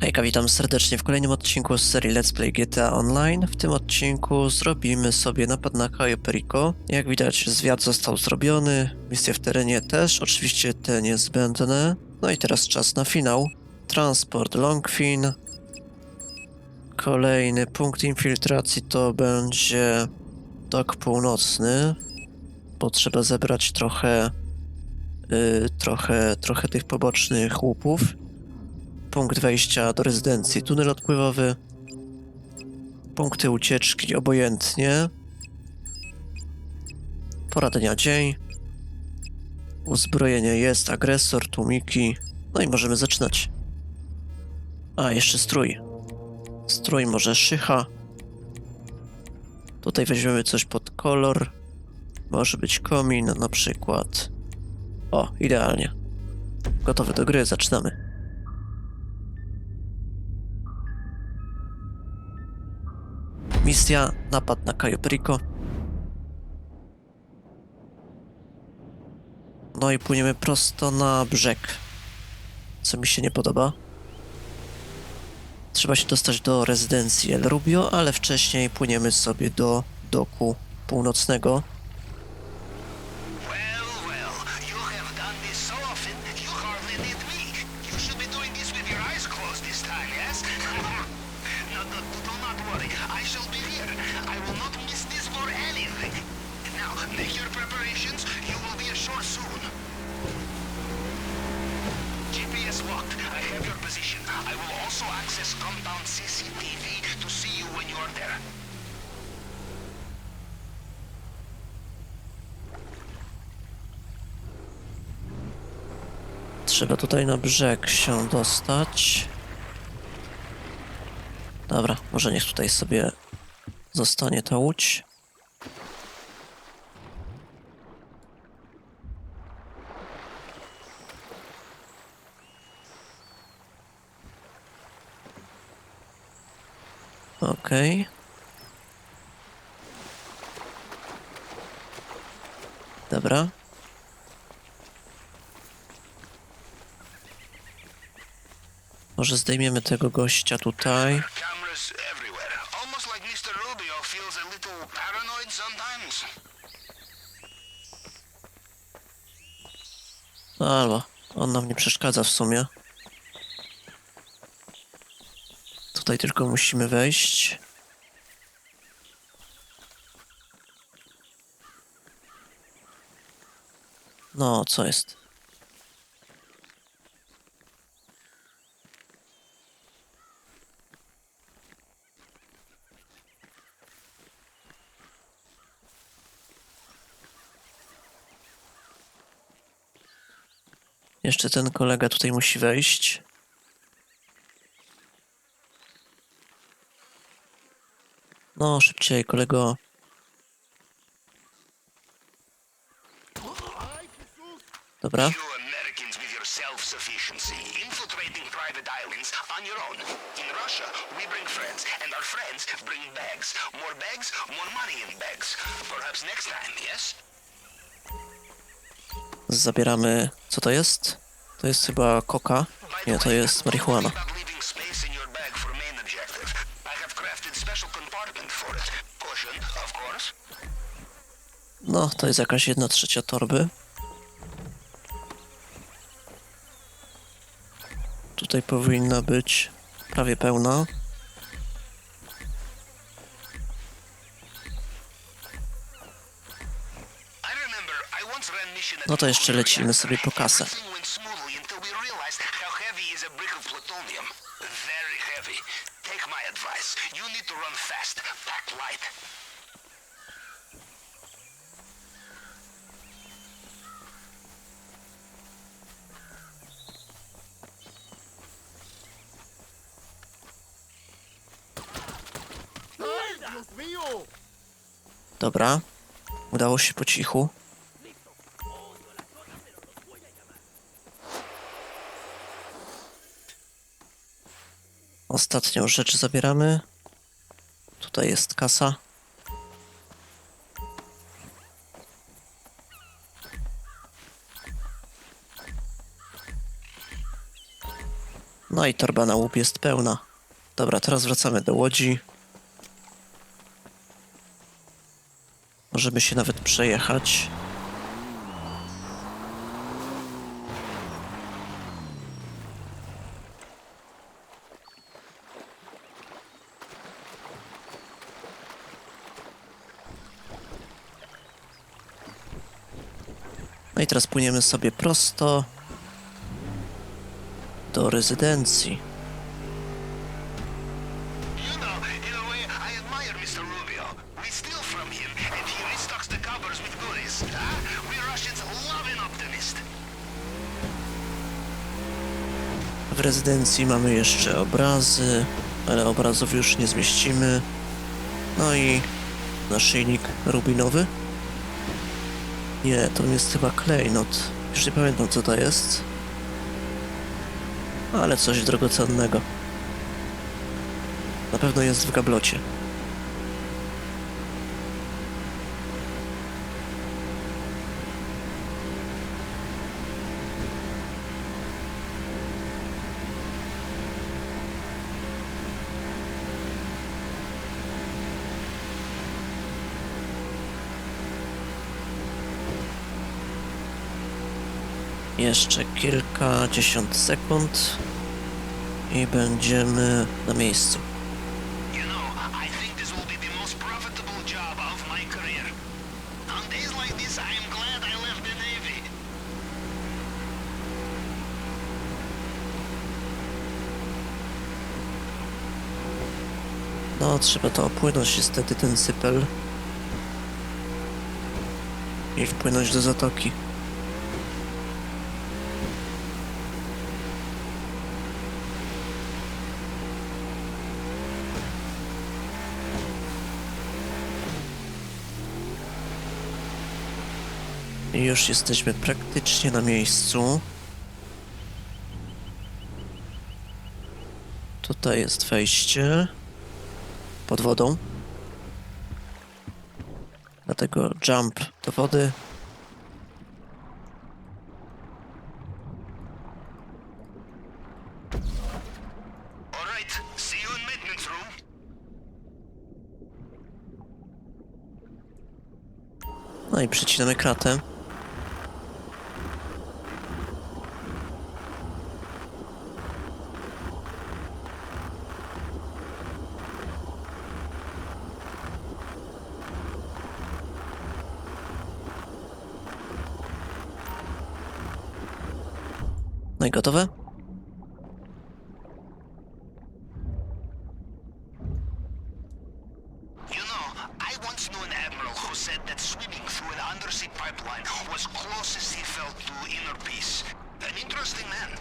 Hejka, witam serdecznie w kolejnym odcinku z serii Let's Play GTA Online. W tym odcinku zrobimy sobie napad na Cayo Perico. Jak widać zwiat został zrobiony, misje w terenie też, oczywiście te niezbędne. No i teraz czas na finał. Transport Longfin. Kolejny punkt infiltracji to będzie dok północny. Potrzeba zebrać trochę, yy, trochę, trochę tych pobocznych łupów punkt wejścia do rezydencji, tunel odpływowy, punkty ucieczki obojętnie, pora dnia dzień, uzbrojenie jest, agresor, tłumiki, no i możemy zaczynać. A, jeszcze strój. Strój może szycha. Tutaj weźmiemy coś pod kolor. Może być komin na przykład. O, idealnie. Gotowy do gry, zaczynamy. Misja, napad na Cayo Perico. No i płyniemy prosto na brzeg. Co mi się nie podoba. Trzeba się dostać do rezydencji El Rubio, ale wcześniej płyniemy sobie do doku północnego. Trzeba tutaj na brzeg się dostać. Dobra, może niech tutaj sobie zostanie ta łódź. Okej. Dobra. Może zdejmiemy tego gościa tutaj. No albo on nam nie przeszkadza w sumie. Tutaj tylko musimy wejść. No, co jest? Jeszcze ten kolega tutaj musi wejść. No, szybciej, kolego. Dobra. More bags, more money in bags. Perhaps next time, yes? Zabieramy. Co to jest? To jest chyba koka. Nie, to jest marihuana. No, to jest jakaś jedna trzecia torby. Tutaj powinna być prawie pełna. No to jeszcze lecimy sobie po kasę. Everything went smoothly until we realized how heavy is a brick of plutonium. Very heavy. Take my advice. You need to run fast. Pack light. Dobra. Udało się po cichu. Ostatnią rzecz zabieramy. Tutaj jest kasa. No i torba na łup jest pełna. Dobra, teraz wracamy do łodzi. Możemy się nawet przejechać. No i teraz płyniemy sobie prosto do rezydencji. You know, in a way, I admire Mr. Rubio. We steal from him, and he restocks the cupboards with goodies. Huh? We Russians love an optimist. W rezydencji mamy jeszcze obrazy, ale obrazów już nie zmieścimy. No i naszyjnik rubinowy. Nie, to jest chyba klejnot. Już nie pamiętam co to jest. Ale coś drogocennego. Na pewno jest w gablocie. Jeszcze kilkadziesiąt sekund i będziemy na miejscu. No, trzeba to opłynąć niestety ten sypel. I wpłynąć do zatoki. I już jesteśmy praktycznie na miejscu. Tutaj jest wejście pod wodą. Dlatego jump do wody. No i przycinamy kratę. No i gotowe? You know, I once knew an admiral who said that swimming through an undersea pipeline was closest he felt to inner peace. An interesting man.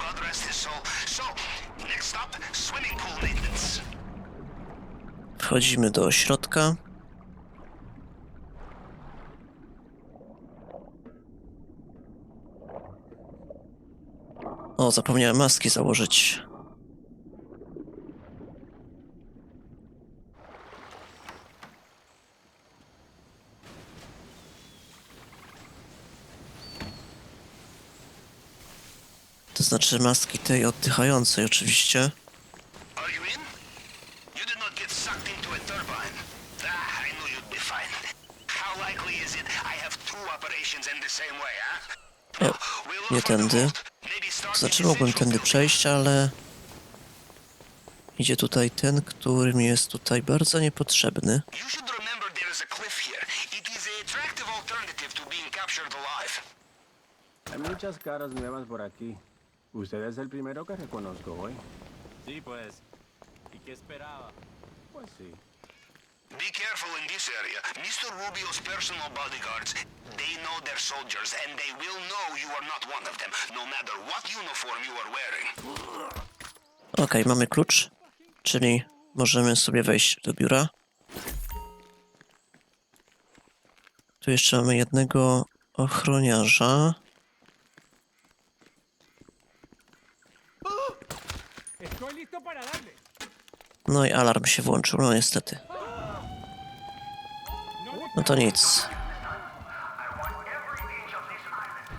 God rest his soul. So, next stop, swimming pool maintenance. Wchodzimy do środka. O, zapomniałem maski założyć. To znaczy maski tej oddychającej oczywiście. Are you in? You did not get sucked into a turbine. Ah, I knew you'd be fine. How likely is it I have two operations in the same way, huh? O, We'll look nie tędy. Znaczy mogłem tędy przejść, ale... Idzie tutaj ten, który mi jest tutaj bardzo niepotrzebny. Hay muchas caras nuevas por aquí. Usted es el primero que reconozco hoy. Sí, pues. ¿Y qué esperaba? Pues sí. Be careful in this area. Mr. Rubio's personal bodyguards, they know their soldiers, and they will know you are not one of them, no matter what uniform you are wearing. Okej, mamy klucz, czyli możemy sobie wejść do biura. Tu jeszcze mamy jednego ochroniarza. No i alarm się włączył, no niestety. No to nic.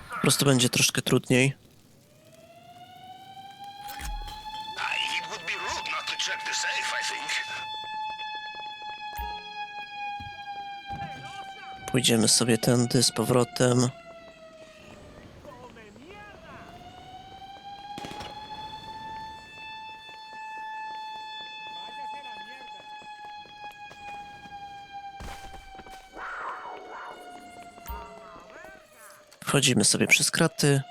Po prostu będzie troszkę trudniej. Pójdziemy sobie tędy z powrotem. Wchodzimy sobie przez kraty.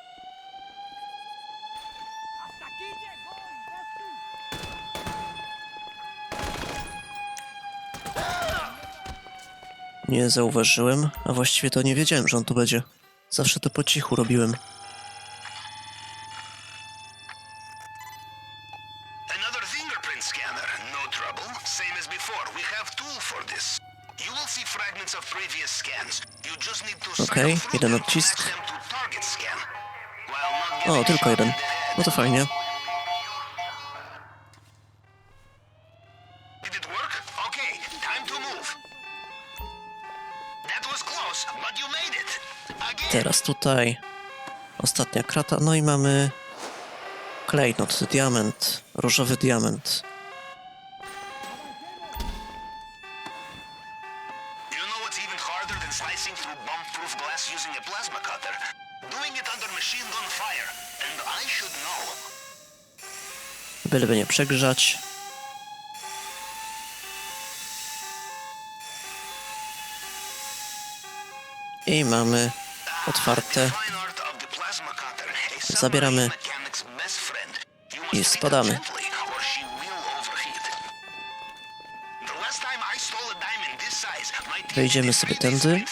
Nie zauważyłem, a właściwie to nie wiedziałem, że on tu będzie. Zawsze to po cichu robiłem. Okej, through jeden odcisk. O, tylko jeden. No to fajnie. Okay. Teraz tutaj ostatnia krata. No i mamy klejnot, diament, różowy diament. Byleby nie przegrzać. I mamy otwarte. Zabieramy. I spadamy. Wejdziemy sobie tędy.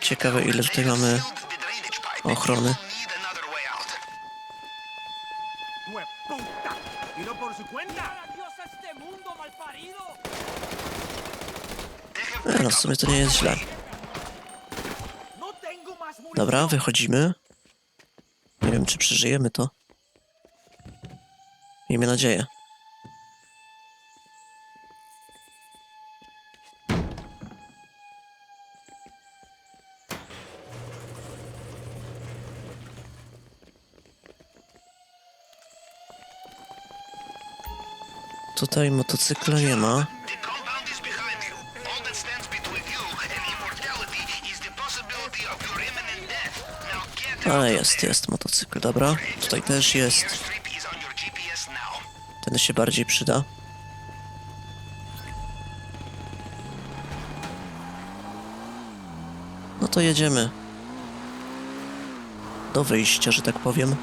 Ciekawe, ile tutaj mamy ochrony. No w sumie to nie jest źle. Dobra, wychodzimy. Nie wiem, czy przeżyjemy to. Miejmy nadzieję. Death. Now get out Ale jest, jest motocykl, dobra. Tutaj też jest. Ten się bardziej przyda. No to jedziemy. Do wyjścia, że tak powiem.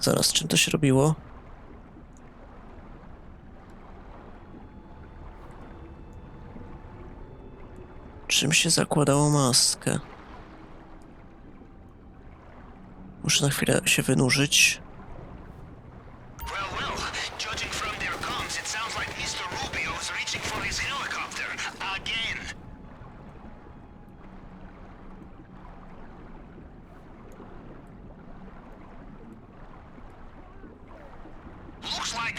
Zaraz, czym to się robiło? Czym się zakładało maskę? Muszę na chwilę się wynurzyć.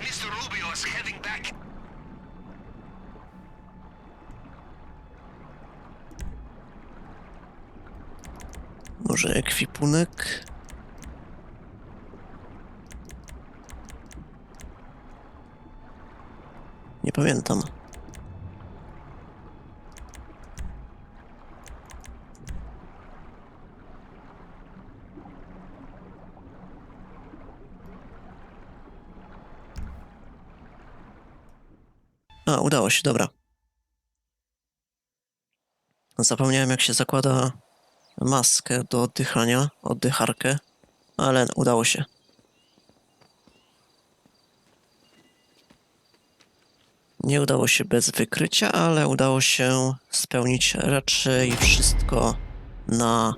Mr. Rubio is heading back. Może ekwipunek? Nie pamiętam. A, udało się, dobra. Zapomniałem, jak się zakłada maskę do oddychania, oddycharkę, ale udało się. Nie udało się bez wykrycia, ale udało się spełnić raczej wszystko na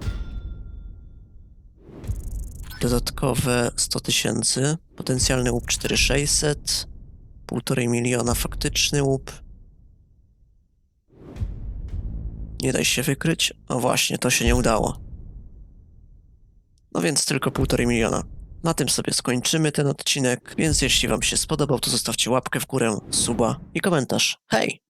dodatkowe 100 tysięcy, potencjalny łup 4600, Półtorej miliona faktyczny łup. Nie daj się wykryć. O właśnie, to się nie udało. No więc tylko półtorej miliona. Na tym sobie skończymy ten odcinek, więc jeśli wam się spodobał, to zostawcie łapkę w górę, suba i komentarz. Hej!